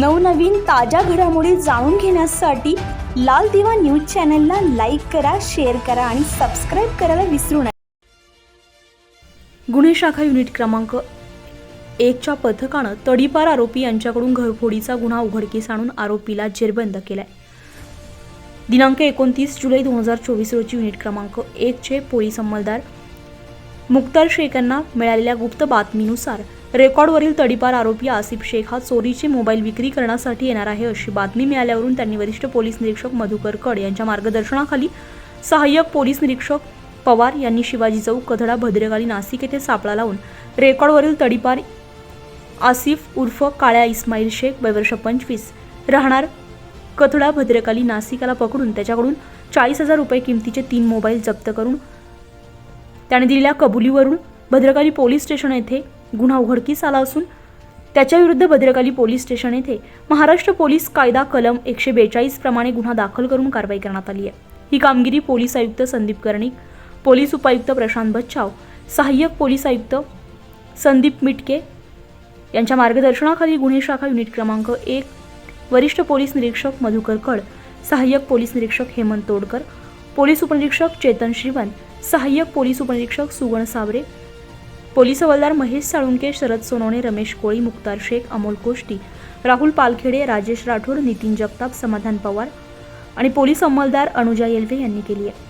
नवनवीन ताज्या घडामोडी जाणून घेण्यासाठी लाल दिवा न्यूज चॅनलला लाईक करा शेअर करा आणि सबस्क्राईब करायला विसरू नका. गुन्हे शाखा युनिट क्रमांक एकच्या पथकानं तडीपार आरोपी यांच्याकडून घरफोडीचा गुन्हा उघडकीस आणून आरोपीला जेरबंद केलाय. दिनांक एकोणतीस जुलै दोन हजार चोवीस रोजी युनिट क्रमांक एकचे पोलीस अंमलदार मुक्तार शेख यांना मिळालेल्या गुप्त बातमीनुसार रेकॉर्डवरील तडीपार आरोपी आसिफ शेख हा चोरीचे मोबाईल विक्री करण्यासाठी येणार आहे अशी बातमी मिळाल्यावरून त्यांनी वरिष्ठ पोलीस निरीक्षक मधुकर कड यांच्या मार्गदर्शनाखाली सहाय्यक पोलीस निरीक्षक पवार यांनी शिवाजी चौक कधडा भद्रकाली नाशिक येथे सापळा लावून रेकॉर्डवरील तडीपार आसिफ उर्फ काळ्या इस्माईल शेख वयवर्ष पंचवीस राहणार कथडा भद्रकाली नाशिकाला पकडून त्याच्याकडून चाळीस हजार रुपये किमतीचे तीन मोबाईल जप्त करून त्याने दिलेल्या कबुलीवरून भद्रकाली पोलीस स्टेशन येथे गुन्हा उघडकीस आला असून त्याच्याविरुद्ध भद्रकाली पोलीस स्टेशन येथे महाराष्ट्र पोलीस कायदा कलम एकशे बेचाळीस प्रमाणे गुन्हा दाखल करून कारवाई करण्यात आली आहे. ही कामगिरी पोलीस आयुक्त संदीप कर्णिक पोलीस उपायुक्त प्रशांत बच्चाव सहाय्यक पोलीस आयुक्त संदीप मिटके यांच्या मार्गदर्शनाखाली गुन्हे शाखा युनिट क्रमांक एक वरिष्ठ पोलीस निरीक्षक मधुकर कड सहाय्यक पोलीस निरीक्षक हेमंत तोडकर पोलीस उपनिरीक्षक चेतन श्रीवन सहाय्यक पोलीस उपनिरीक्षक सुगण सावरे पोलीस हवालदार महेश साळुंके शरद सोनवणे रमेश कोळी मुक्तार शेख अमोल कोष्टी राहुल पालखेडे राजेश राठोड नितीन जगताप समाधान पवार आणि पोलीस अंमलदार अनुजा येल्वे यांनी केली आहे.